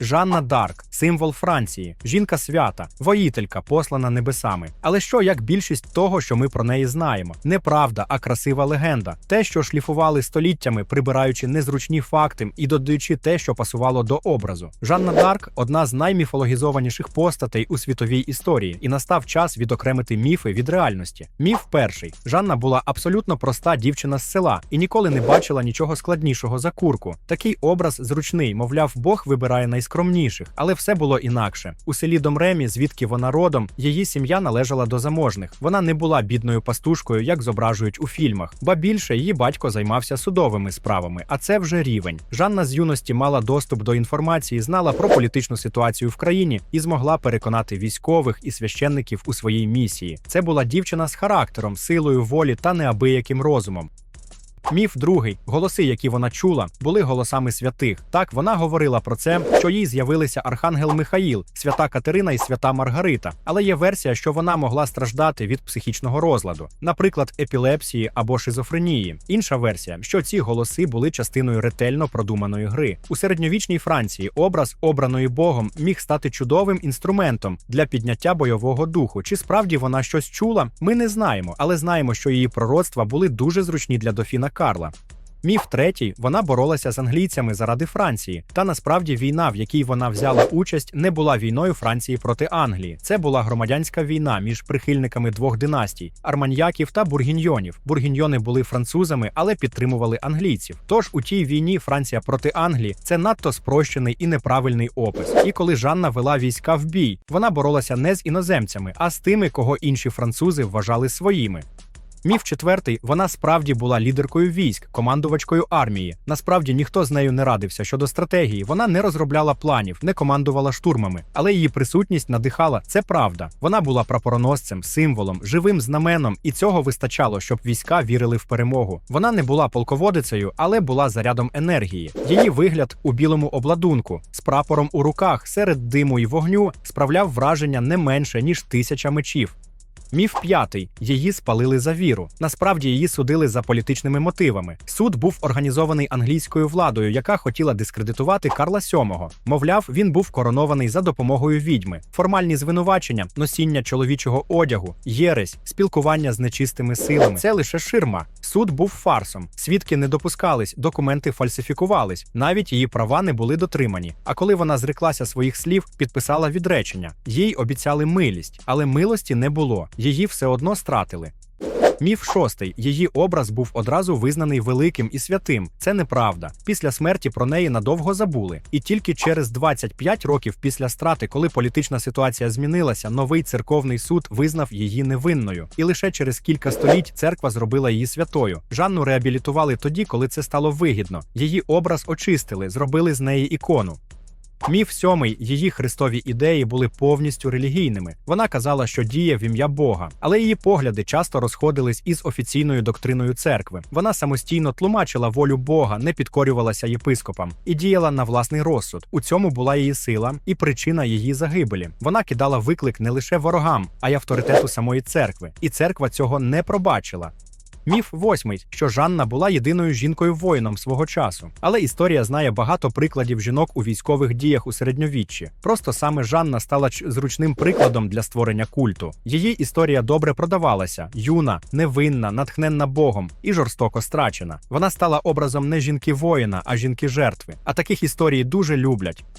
Жанна Дарк, символ Франції, жінка свята, воїтелька, послана небесами. Але що як більшість того, що ми про неї знаємо? Неправда, а красива легенда. Те, що шліфували століттями, прибираючи незручні факти і додаючи те, що пасувало до образу. Жанна Дарк одна з найміфологізованіших постатей у світовій історії, і настав час відокремити міфи від реальності. Міф перший: Жанна була абсолютно проста дівчина з села і ніколи не бачила нічого складнішого за курку. Такий образ зручний, мовляв, Бог вибирає найскромніших, але все було інакше. У селі Домремі, звідки вона родом, її сім'я належала до заможних. Вона не була бідною пастушкою, як зображують у фільмах. Ба більше її батько займався судовими справами, а це вже рівень. Жанна з юності мала доступ до інформації, знала про політичну ситуацію в країні і змогла переконати військових і священників у своїй місії. Це була дівчина з характером, силою волі та неабияким розумом. Міф другий голоси, які вона чула, були голосами святих. Так вона говорила про це, що їй з'явилися архангел Михаїл, свята Катерина і свята Маргарита. Але є версія, що вона могла страждати від психічного розладу, наприклад, епілепсії або шизофренії. Інша версія, що ці голоси були частиною ретельно продуманої гри. У середньовічній Франції образ, обраної Богом, міг стати чудовим інструментом для підняття бойового духу. Чи справді вона щось чула? Ми не знаємо, але знаємо, що її пророцтва були дуже зручні для дофіна Карла. Міф третій вона боролася з англійцями заради Франції. Та насправді війна, в якій вона взяла участь, не була війною Франції проти Англії. Це була громадянська війна між прихильниками двох династій арманьяків та бургіньйонів. Бургіньйони були французами, але підтримували англійців. Тож у тій війні Франція проти Англії це надто спрощений і неправильний опис. І коли Жанна вела війська в бій, вона боролася не з іноземцями, а з тими, кого інші французи вважали своїми. Міф четвертий, вона справді була лідеркою військ, командувачкою армії. Насправді ніхто з нею не радився щодо стратегії. Вона не розробляла планів, не командувала штурмами, але її присутність надихала. Це правда. Вона була прапороносцем, символом, живим знаменом, і цього вистачало, щоб війська вірили в перемогу. Вона не була полководицею, але була зарядом енергії. Її вигляд у білому обладунку з прапором у руках серед диму і вогню справляв враження не менше ніж тисяча мечів. Міф п'ятий її спалили за віру. Насправді її судили за політичними мотивами. Суд був організований англійською владою, яка хотіла дискредитувати Карла VII. Мовляв, він був коронований за допомогою відьми. Формальні звинувачення, носіння чоловічого одягу, єресь, спілкування з нечистими силами. Це лише ширма. Суд був фарсом. Свідки не допускались, документи фальсифікувались. Навіть її права не були дотримані. А коли вона зреклася своїх слів, підписала відречення. Їй обіцяли милість, але милості не було. Її все одно стратили. Міф шостий. Її образ був одразу визнаний великим і святим. Це неправда. Після смерті про неї надовго забули. І тільки через 25 років після страти, коли політична ситуація змінилася, новий церковний суд визнав її невинною. І лише через кілька століть церква зробила її святою. Жанну реабілітували тоді, коли це стало вигідно. Її образ очистили, зробили з неї ікону. Міф сьомий, її христові ідеї були повністю релігійними. Вона казала, що діє в ім'я Бога, але її погляди часто розходились із офіційною доктриною церкви. Вона самостійно тлумачила волю Бога, не підкорювалася єпископам і діяла на власний розсуд. У цьому була її сила і причина її загибелі. Вона кидала виклик не лише ворогам, а й авторитету самої церкви. І церква цього не пробачила. Міф восьмий, що Жанна була єдиною жінкою-воїном свого часу. Але історія знає багато прикладів жінок у військових діях у середньовіччі. Просто саме Жанна стала зручним прикладом для створення культу. Її історія добре продавалася: юна, невинна, натхненна Богом і жорстоко страчена. Вона стала образом не жінки воїна, а жінки жертви. А таких історій дуже люблять.